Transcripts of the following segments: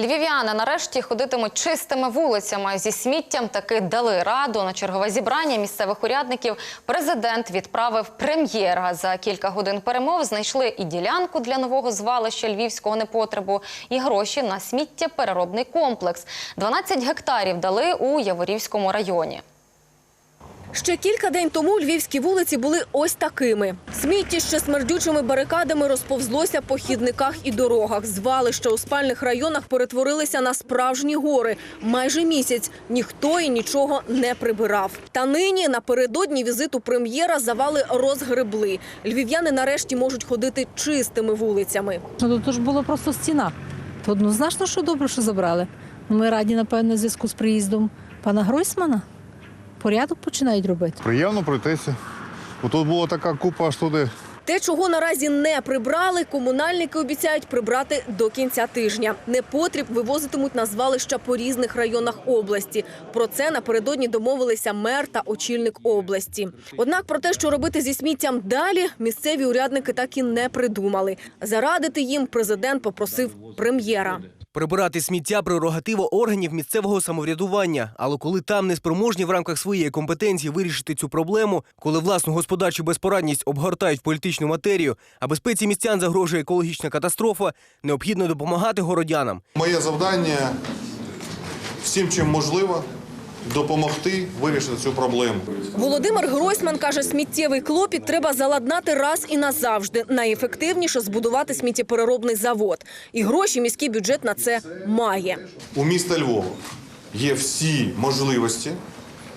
Львів'яни нарешті ходитимуть чистими вулицями. Зі сміттям таки дали раду. На чергове зібрання місцевих урядників президент відправив прем'єра. За кілька годин перемов знайшли і ділянку для нового звалища львівського непотребу, і гроші на сміттєпереробний комплекс. 12 гектарів дали у Яворівському районі. Ще кілька день тому львівські вулиці були ось такими. Сміттіще смердючими барикадами розповзлося по хідниках і дорогах. Звалища у спальних районах перетворилися на справжні гори. Майже місяць ніхто і нічого не прибирав. Та нині напередодні візиту прем'єра завали розгребли. Львів'яни нарешті можуть ходити чистими вулицями. Ну, тут ж було просто стіна. То однозначно, що добре, що забрали. Ну, Ми раді, напевно, в зв'язку з приїздом пана Гройсмана. Порядок починають робити. Приємно пройтися. Бо тут була така купа аж туди. Те, чого наразі не прибрали, комунальники обіцяють прибрати до кінця тижня. Непотріб вивозитимуть на звалища по різних районах області. Про це напередодні домовилися мер та очільник області. Однак про те, що робити зі сміттям далі, місцеві урядники так і не придумали. Зарадити їм президент попросив прем'єра. Прибирати сміття прерогатива органів місцевого самоврядування. Але коли там не спроможні в рамках своєї компетенції вирішити цю проблему, коли власну господарчу безпорадність обгортають в політичну матерію, а безпеці містян загрожує екологічна катастрофа, необхідно допомагати городянам. Моє завдання всім, чим можливо, допомогти вирішити цю проблему. Володимир Гройсман каже, сміттєвий клопіт треба заладнати раз і назавжди. Найефективніше збудувати сміттєпереробний завод. І гроші міський бюджет на це має. У міста Львова є всі можливості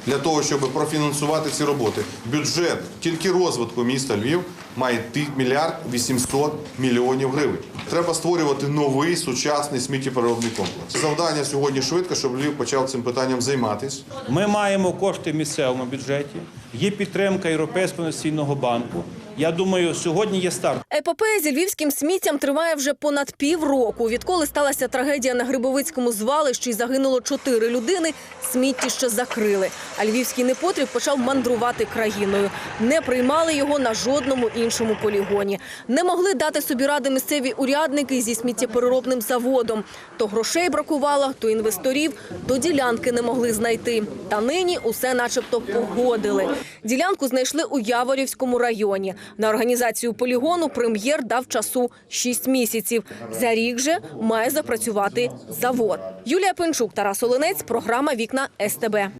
для того, щоб профінансувати ці роботи. Бюджет тільки розвитку міста Львів має мільярд 800 мільйонів гривень. Треба створювати новий сучасний сміттєпереробний комплекс. Завдання сьогодні швидко, щоб Львів почав цим питанням займатися. Ми маємо кошти в місцевому бюджеті, є підтримка Європейського інвестиційного банку. Я думаю, сьогодні є старт. Епопея зі львівським сміттям триває вже понад півроку. Відколи сталася трагедія на Грибовицькому звалищі і загинуло чотири людини, сміттіще закрили. А львівський непотріб почав мандрувати країною. Не приймали його на жодному іншому полігоні. Не могли дати собі ради місцеві урядники зі сміттєпереробним заводом. То грошей бракувало, то інвесторів, то ділянки не могли знайти. Та нині усе начебто погодили. Ділянку знайшли у Яворівському районі. На організацію полігону прем'єр дав часу 6 місяців. За рік же має запрацювати завод. Юлія Пинчук, Тарас Оленець, програма Вікна СТБ.